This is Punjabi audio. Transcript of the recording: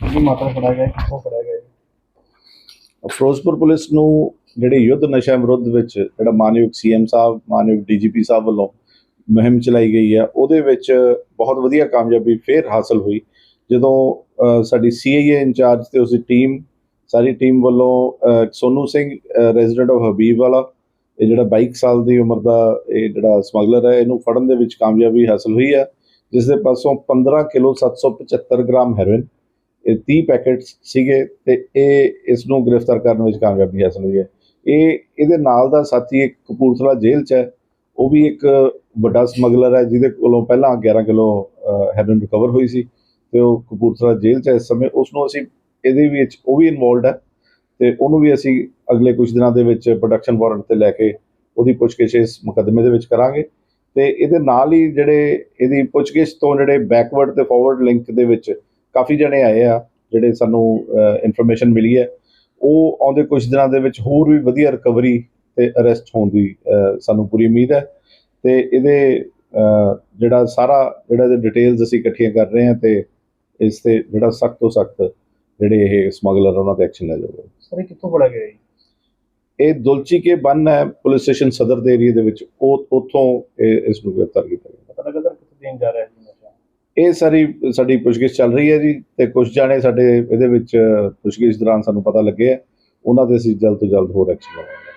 ਕਿੰਨੀ ਮਾਤਰਾ ਫੜਿਆ ਗਿਆ ਕਿੱਥੋਂ ਫੜਿਆ ਗਿਆ ਫਿਰੋਜ਼ਪੁਰ ਪੁਲਿਸ ਨੂੰ ਜਿਹੜੇ ਯੁੱਧ ਨਸ਼ਾ ਵਿਰੁੱਧ ਵਿੱਚ ਜਿਹੜਾ ਮਾਨਯੋਗ ਸੀਐਮ ਸਾਹਿਬ ਮਾਨਯੋਗ ਡੀਜੀਪੀ ਸਾਹਿਬ ਵੱਲੋਂ ਮੁਹਿੰਮ ਚਲਾਈ ਗਈ ਹੈ ਉਹਦੇ ਵਿੱਚ ਬਹੁਤ ਵਧੀਆ ਕਾਮਯਾਬੀ ਫੇਰ ਹਾਸਲ ਹੋਈ। ਜਦੋਂ ਅ, ਸਾਡੀ ਸੀਆਈਏ ਇੰਚਾਰਜ ਤੇ ਉਸਦੀ ਟੀਮ ਸਾਰੀ ਟੀਮ ਵੱਲੋਂ ਅ, ਸੋਨੂ ਸਿੰਘ ਰੈਜ਼ੀਡੈਂਟ ਆਫ ਹਬੀਬ ਵਾਲਾ ਇਹ ਜਿਹੜਾ 22 ਸਾਲ ਦੀ ਉਮਰ ਦਾ ਇਹ ਜਿਹੜਾ ਸਮਗਲਰ ਹੈ ਇਹਨੂੰ ਫੜਨ ਦੇ ਵਿੱਚ ਕਾਮਯਾਬੀ ਹਾਸਲ ਹੋਈ ਹੈ ਜਿਸ ਦੇ ਪਾਸੋਂ 15 ਕਿਲੋ 775 ਗ੍ਰਾਮ ਹੈਰੋਇਨ ਇਹ 30 ਪੈਕੇਟਸ ਸੀਗੇ ਤੇ ਇਹ ਇਸ ਨੂੰ ਗ੍ਰਿਫਤਾਰ ਕਰਨ ਵਿੱਚ ਕਾਮਯਾਬੀ ਹਾਸਲ ਹੋਈ ਹੈ ਇਹ ਇਹਦੇ ਨਾਲ ਦਾ ਸਾਥੀ ਇੱਕ ਕਪੂਰਥਲਾ ਜੇਲ੍ਹ 'ਚ ਹੈ। ਉਹ ਵੀ ਇੱਕ ਵੱਡਾ ਸਮਗਲਰ ਹੈ, ਜਿਹਦੇ ਕੋਲੋਂ ਪਹਿਲਾਂ 11 ਕਿਲੋ ਹੈਰੋਇਨ ਰਿਕਵਰ ਹੋਈ ਸੀ ਤੇ ਉਹ ਕਪੂਰਥਲਾ ਜੇਲ੍ਹ 'ਚ ਇਸ ਸਮੇਂ। ਉਸ ਨੂੰ ਅਸੀਂ ਇਹਦੇ ਵਿੱਚ ਉਹ ਵੀ ਇਨਵੋਲਡ ਹੈ ਤੇ ਉਹਨੂੰ ਵੀ ਅਸੀਂ ਅਗਲੇ ਕੁਝ ਦਿਨਾਂ ਦੇ ਵਿੱਚ ਪ੍ਰੋਡਕਸ਼ਨ ਵਾਰੰਟ ਤੇ ਲੈ ਕੇ ਉਹਦੀ ਪੁੱਛਗਿੱਛ ਇਸ ਮੁਕੱਦਮੇ ਦੇ ਵਿੱਚ ਕਰਾਂਗੇ। ਤੇ ਇਹਦੇ ਨਾਲ ਹੀ ਜਿਹੜੇ ਇਹਦੀ ਪੁੱਛਗਿੱਛ ਤੋਂ ਜਿਹੜੇ ਬੈਕਵਰਡ ਤੇ ਫਾਰਵਰਡ ਲਿੰਕ ਦੇ ਵਿੱਚ ਕਾਫੀ ਜਣੇ ਆਏ ਆ ਜਿਹੜੇ ਸਾਨੂੰ ਇਨਫੋਰਮੇਸ਼ਨ ਮਿਲੀ ਹੈ। ਉਹ ਆਉਂਦੇ ਕੁਝ ਦਿਨਾਂ ਦੇ ਵਿੱਚ ਹੋਰ ਵੀ ਵਧੀਆ ਰਿਕਵਰੀ ਤੇ ਅਰੈਸਟ ਹੋਣ ਦੀ ਸਾਨੂੰ ਪੂਰੀ ਉਮੀਦ ਹੈ। ਤੇ ਇਹਦੇ ਜਿਹੜਾ ਸਾਰਾ ਜਿਹੜਾ ਇਹਦੇ ਡਿਟੇਲਸ ਅਸੀਂ ਇਕੱਠੀਆਂ ਕਰ ਰਹੇ ਹਾਂ ਤੇ ਇਸ ਤੇ ਜਿਹੜਾ ਸਖਤ ਤੋਂ ਸਖਤ ਜਿਹੜੇ ਇਹ ਸਮਗਲਰ ਉਹਨਾਂ ਤੇ ਐਕਸ਼ਨ ਲਿਆ ਜਾਊਗਾ। ਸਰ ਇਹ ਕਿੱਥੋਂ ਫੜਿਆ ਗਿਆ ਜੀ? ਇਹ ਦੁਲਚੀ ਕੇ ਬੰਨ ਹੈ ਪੁਲਿਸ ਸਟੇਸ਼ਨ ਸਦਰ ਦੇ ਏਰੀਆ ਦੇ ਵਿੱਚ। ਉਹ ਉੱਥੋਂ ਇਸ ਨੂੰ ਗ੍ਰਿਫਤਾਰ ਕੀਤਾ ਗਿਆ ਪਤਾ ਲੱਗਾ ਸਰ ਕਿੱਥੇ ਦੇਣ ਜਾ ਰਿਹਾ ਜੀ ਨਸ਼ਾ ਇਹ ਸਾਰੀ, ਸਾਡੀ ਪੁੱਛਗਿੱਛ ਚੱਲ ਰਹੀ ਹੈ ਜੀ ਤੇ ਕੁਝ ਜਾਣੇ ਸਾਡੇ ਇਹਦੇ ਵਿੱਚ ਪੁੱਛਗਿੱਛ ਦੌਰਾਨ ਸਾਨੂੰ ਪਤਾ ਲੱਗੇ ਆ। ਉਹਨਾਂ ਤੇ ਅਸੀਂ ਜਲਦ ਤੋਂ ਜਲਦ ਹੋਰ ਐਕਸ਼ਨ ਲਵਾਂਗੇ।